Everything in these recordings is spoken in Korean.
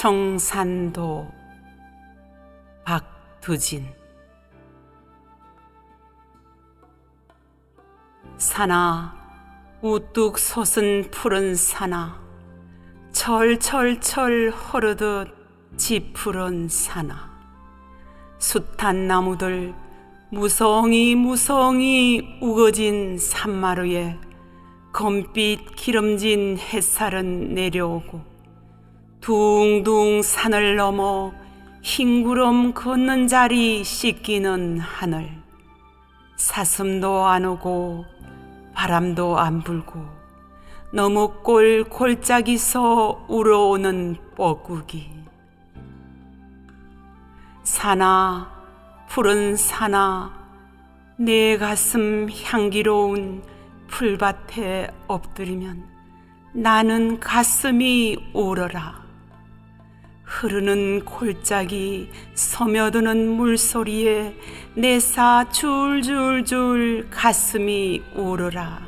청산도 박두진. 산아 우뚝 솟은 푸른 산아 철철철 흐르듯 지푸른 산아 숱한 나무들 무성히 무성히 우거진 산마루에 검빛 기름진 햇살은 내려오고 둥둥 산을 넘어 흰구름 걷는 자리 씻기는 하늘. 사슴도 안 오고 바람도 안 불고 너무 꼴 골짜기서 우러오는 뻐꾸기. 사나 푸른 사나 내 가슴 향기로운 풀밭에 엎드리면 나는 가슴이 울어라 흐르는 골짜기 스며드는 물소리에 내 사 줄줄줄 가슴이 울어라.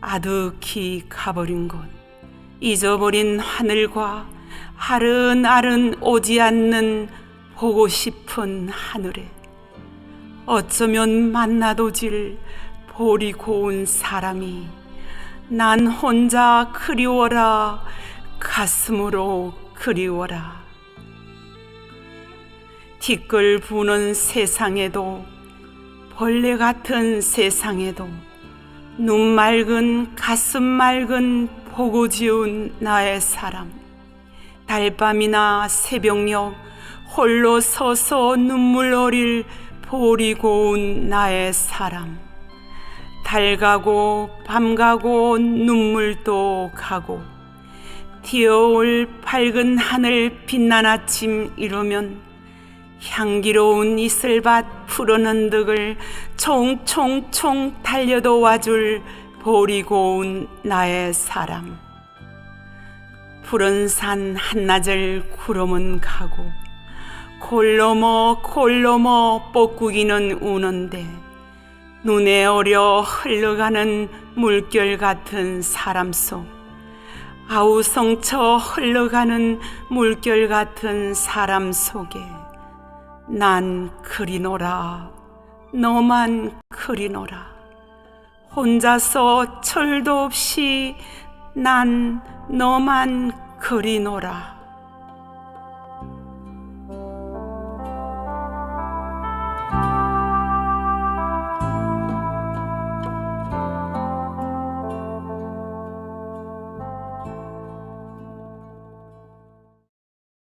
아득히 가버린 곳 잊어버린 하늘과 아른아른 오지 않는 보고 싶은 하늘에 어쩌면 만나도질 보리 고운 사람이 난 혼자 그리워라. 가슴으로 그리워라. 티끌 부는 세상에도 벌레 같은 세상에도 눈 맑은 가슴 맑은 보고 지운 나의 사람. 달밤이나 새벽녘 홀로 서서 눈물 어릴 보리 고운 나의 사람. 달 가고 밤 가고 눈물도 가고 뛰어올 밝은 하늘 빛난 아침 이루면 향기로운 이슬밭 푸르는 득을 총총총 달려도 와줄 보리 고운 나의 사람. 푸른 산 한나절 구름은 가고 골로머 골로머 뻐꾸기는 우는데 눈에 어려 흘러가는 물결 같은 사람 속 아우성쳐 흘러가는 물결 같은 사람 속에 난 그리노라. 너만 그리노라. 혼자서 철도 없이 난 너만 그리노라